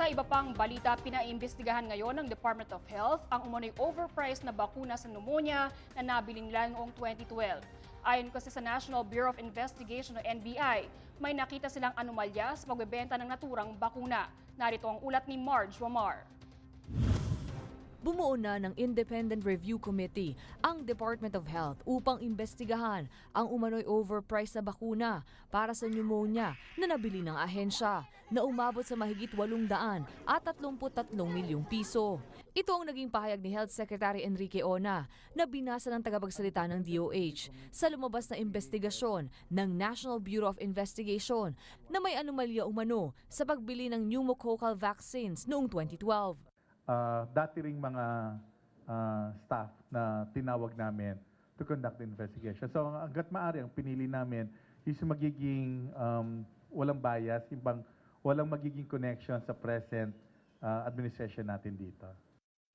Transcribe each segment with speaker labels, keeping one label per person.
Speaker 1: Sa iba pang balita, pinaimbestigahan ngayon ng Department of Health ang umano'y overpriced na bakuna sa pneumonia na nabili nila noong 2012. Ayon kasi sa National Bureau of Investigation o NBI, may nakita silang anomalya sa pagbebenta ng naturang bakuna. Narito ang ulat ni Marge Wamar.
Speaker 2: Bumuo na ng Independent Review Committee ang Department of Health upang imbestigahan ang umano'y overpriced na bakuna para sa pneumonia na nabili ng ahensya na umabot sa mahigit 800 at 33 milyong piso. Ito ang naging pahayag ni Health Secretary Enrique Ona na binasa ng tagapagsalita ng DOH sa lumabas na investigasyon ng National Bureau of Investigation na may anomalya umano sa pagbili ng pneumococcal vaccines noong 2012.
Speaker 3: Uh, dati ring mga uh, staff na tinawag namin to conduct investigation. So ang- hanggat maaari, ang pinili namin is magiging um, walang bias, yung bang walang magiging connection sa present uh, administration natin dito.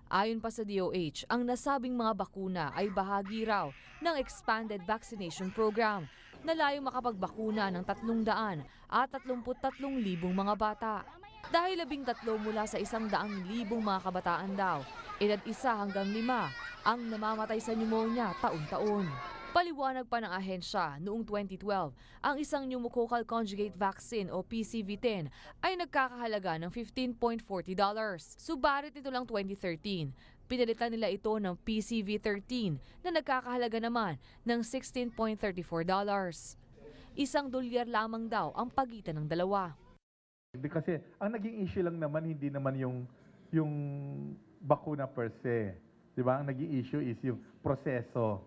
Speaker 2: Ayon pa sa DOH, ang nasabing mga bakuna ay bahagi raw ng expanded vaccination program na layong makapagbakuna ng 300 at 33,000 mga bata. Dahil labing tatlo mula sa isang daang libong mga kabataan daw, edad isa hanggang lima ang namamatay sa pneumonia taon-taon. Paliwanag pa ng ahensya, noong 2012, ang isang pneumococcal conjugate vaccine o PCV-10 ay nagkakahalaga ng $15.40. Subarit ito lang 2013, pinalitan nila ito ng PCV-13 na nagkakahalaga naman ng $16.34. Isang dolyar lamang daw ang pagitan ng dalawa.
Speaker 3: Kasi ang naging issue lang naman hindi naman yung yung bakuna per se. 'Di ba? Ang naging issue is yung proseso.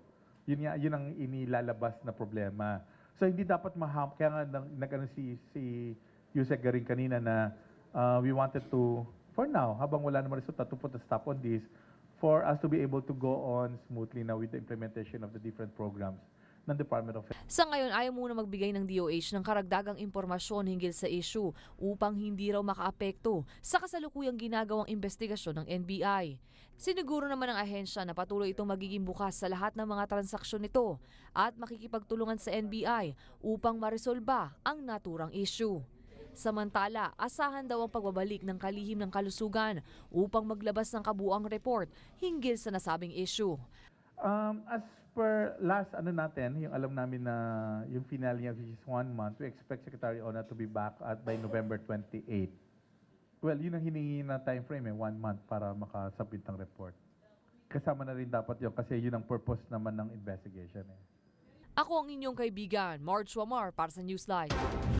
Speaker 3: Yun nga yun ang inilalabas na problema. So hindi dapat maham kaya nga nag, nag-ano si si Yusek Garing kanina na uh, we wanted to for now habang wala naman resulta to put a stop on this for us to be able to go on smoothly now with the implementation of the different programs ng Department of Health.
Speaker 2: Sa ngayon, ayaw muna magbigay ng DOH ng karagdagang impormasyon hinggil sa issue upang hindi raw makaapekto sa kasalukuyang ginagawang investigasyon ng NBI. Siniguro naman ng ahensya na patuloy itong magiging bukas sa lahat ng mga transaksyon nito at makikipagtulungan sa NBI upang maresolba ang naturang issue. Samantala, asahan daw ang pagbabalik ng kalihim ng kalusugan upang maglabas ng kabuang report hinggil sa nasabing issue.
Speaker 3: Um, as per last ano natin, yung alam namin na yung finale niya which is one month, we expect Secretary Ona to be back at by November 28. Well, yun ang hiningi na time frame eh, one month para makasabit ng report. Kasama na rin dapat yun kasi yun ang purpose naman ng investigation eh.
Speaker 2: Ako ang inyong kaibigan, Marge Wamar para sa Newsline.